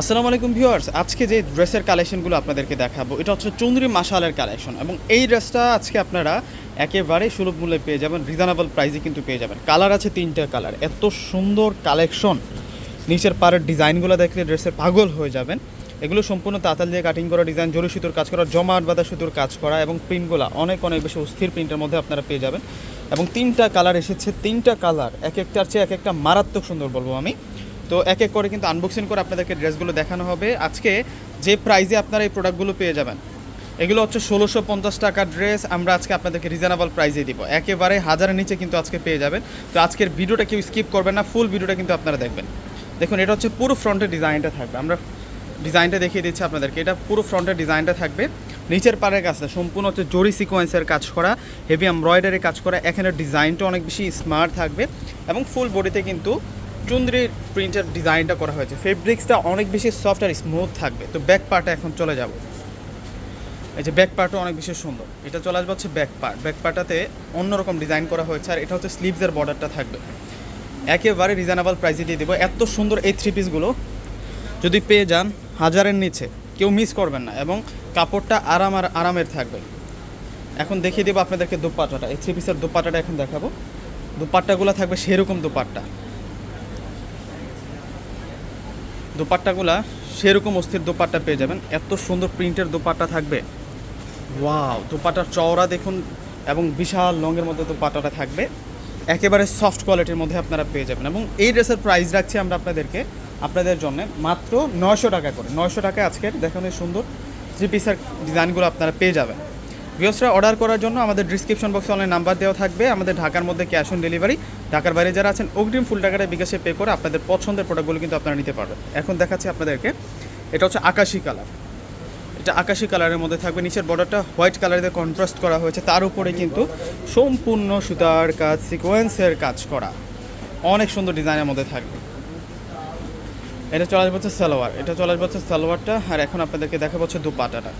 আসসালামু আলাইকুম ভিউয়ার্স, আজকে যে ড্রেসের কালেকশনগুলো আপনাদেরকে দেখাবো, এটা হচ্ছে চুন্দ্রি মাসালের কালেকশন এবং এই ড্রেসটা আজকে আপনারা একেবারে সুলভ মূল্যে পেয়ে যাবেন রিজনেবল প্রাইসে কিন্তু পেয়ে যাবেন। কালার আছে তিনটা কালার এত সুন্দর কালেকশন নিচের পাড়ের ডিজাইনগুলো দেখলে ড্রেসের পাগল হয়ে যাবেন। এগুলো সম্পূর্ণ তাতাল দিয়ে কাটিং করা ডিজাইন জরি সুতোর কাজ করা জমাট বাঁধা সুতোর কাজ করা এবং প্রিন্টগুলো অনেক অনেক বেশি অস্থির প্রিন্টের মধ্যে আপনারা পেয়ে যাবেন। এবং তিনটা কালার এসেছে, তিনটা কালার এক একটার চেয়ে এক একটা মারাত্মক সুন্দর বলব আমি। তো এক এক করে কিন্তু আনবক্সিং করে আপনাদেরকে ড্রেসগুলো দেখানো হবে। আজকে যে প্রাইজে আপনারা এই প্রোডাক্টগুলো পেয়ে যাবেন, এগুলো হচ্ছে ষোলোশো পঞ্চাশ টাকার ড্রেস আমরা আজকে আপনাদেরকে রিজনেবল প্রাইজে দিব। একেবারে হাজারের নিচে কিন্তু আজকে পেয়ে যাবেন। তো আজকের ভিডিওটা কেউ স্কিপ করবেন না ফুল ভিডিওটা কিন্তু আপনারা দেখবেন। দেখুন, এটা হচ্ছে পুরো ফ্রন্টের ডিজাইনটা থাকবে। আমরা ডিজাইনটা দেখিয়ে দিচ্ছি আপনাদেরকে। এটা পুরো ফ্রন্টের ডিজাইনটা থাকবে। নিচের পাড়ের কাজটা সম্পূর্ণ হচ্ছে জরি সিকোয়েন্সের কাজ করা হেভি এমব্রয়ডারি কাজ করা। এখানে ডিজাইনটা অনেক বেশি স্মার্ট থাকবে এবং ফুল বডিতে কিন্তু চুন্দ্রির প্রিন্টের ডিজাইনটা করা হয়েছে। ফেব্রিক্সটা অনেক বেশি সফট আর স্মুথ থাকবে। তো ব্যাক পার্টে এখন চলে যাব। এই যে ব্যাক পার্টও অনেক বেশি সুন্দর। এটা চলে আসবে হচ্ছে ব্যাক পার্ট ব্যাক পার্টটাতে অন্যরকম ডিজাইন করা হয়েছে আর এটা হচ্ছে স্লিভসের বর্ডারটা থাকবে। একেবারে রিজনেবল প্রাইসে দিয়ে দেবো। এত সুন্দর এই থ্রি পিসগুলো যদি পেয়ে যান হাজারের নিচে, কেউ মিস করবেন না এবং কাপড়টা আরাম আর আরামের থাকবে। এখন দেখিয়ে দেবো আপনাদেরকে দুপাট্টাটা। এই থ্রি পিসের দুপাট্টাটা এখন দেখাবো। দুপাট্টাগুলো থাকবে সেরকম দুপাট্টা। দোপাট্টাগুলা সেরকম অস্থির দোপাট্টা পেয়ে যাবেন। এত সুন্দর প্রিন্টের দোপাট্টা থাকবে। ওয়াও, দোপাট্টার চওড়া দেখুন এবং বিশাল লংয়ের মধ্যে দোপাট্টাটা থাকবে। একেবারে সফট কোয়ালিটির মধ্যে আপনারা পেয়ে যাবেন এবং এই ড্রেসের প্রাইস রাখছি আমরা আপনাদেরকে, আপনাদের জন্য মাত্র নয়শো টাকা করে। নয়শো টাকায় আজকের, দেখুন সুন্দর থ্রি পিসের ডিজাইনগুলো আপনারা পেয়ে যাবেন। ভিউসরা অর্ডার করার জন্য আমাদের ডিসক্রিপশন বক্সে অনলাইন নাম্বার দেওয়া থাকবে। আমাদের ঢাকার মধ্যে ক্যাশ অন ডেলিভারি ঢাকার বাইরে যারা আছেন, অগ্রিম ফুল টাকাটা বিকাশে পে করে আপনাদের পছন্দের প্রোডাক্টগুলো কিন্তু আপনারা নিতে পারবেন। এখন দেখাচ্ছি আপনাদেরকে। এটা হচ্ছে আকাশি কালার এটা আকাশি কালারের মধ্যে থাকবে। নিচের বর্ডারটা হোয়াইট কালারে কন্ট্রাস্ট করা হয়েছে। তার উপরে কিন্তু সম্পূর্ণ সুতার কাজ সিকোয়েন্সের কাজ করা। অনেক সুন্দর ডিজাইনের মধ্যে থাকবে। এটা চলে আসবে হচ্ছে সালোয়ার। এটা চলে আসবে হচ্ছে সালোয়ারটা। আর এখন আপনাদেরকে দেখা হচ্ছে দুপাটাটা।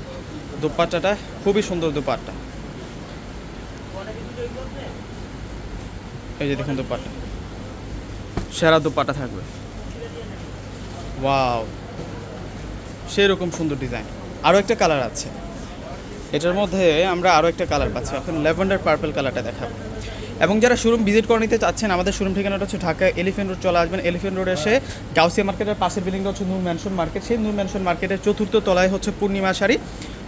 দুপাট্টাটা, খুবই সুন্দর দুপাট্টা। এই যে দেখুন দুপাট্টা। সেরা দুপাট্টা থাকবে। ওয়াও। সেরকম সুন্দর ডিজাইন। আরও একটা কালার আছে। এটার মধ্যে আমরা আরও একটা কালার পাচ্ছি। এখন ল্যাভেন্ডার পার্পল কালারটা দেখাবো। এবং যারা শোরুম ভিজিট করে নিতে চাচ্ছেন, আমাদের শোরুম ঠিকানাটা হচ্ছে ঢাকা এলিফেন্ট রোড চলে আসবেন। এলিফেন্ট রোড এসে গাউসিয়া মার্কেটের পাশের বিল্ডিংটা হচ্ছে নূর ম্যানশন মার্কেট। সেই নূর ম্যানশন মার্কেটের চতুর্থ তলায় হচ্ছে পূর্ণিমা শাড়ি।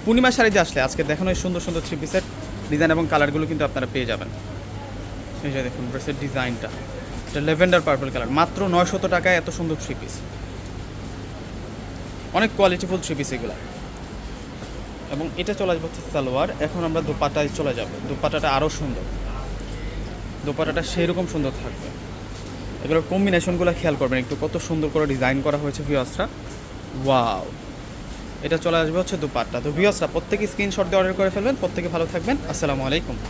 পূর্ণিমা শাড়িতে আসলে, আজকে দেখানো এই সুন্দর সুন্দর থ্রি পিসের ডিজাইন এবং কালারগুলো কিন্তু আপনারা পেয়ে যাবেন। এই যে দেখুন ড্রেসের ডিজাইনটা এটা লেভেন্ডার পার্পল কালার মাত্র নয়শত টাকায় এত সুন্দর থ্রি পিস অনেক কোয়ালিটিফুল থ্রি পিস এগুলো। এবং এটা চলে আসবে হচ্ছে সালোয়ার। এখন আমরা দুপাটায় চলে যাব। দুপাটাটা আরও সুন্দর। দুপাটাটা সেরকম সুন্দর থাকবে। এগুলোর কম্বিনেশনগুলো খেয়াল করবেন, একটু কত সুন্দর করে ডিজাইন করা হয়েছে ভিওসরা ওয়াও এটা চলে আসবে হচ্ছে দুপাট্টা। তো ভিওসরা প্রত্যেকে স্ক্রিনশট দিয়ে অর্ডার করে ফেলবেন। প্রত্যেকে ভালো থাকবেন। আসসালামু আলাইকুম।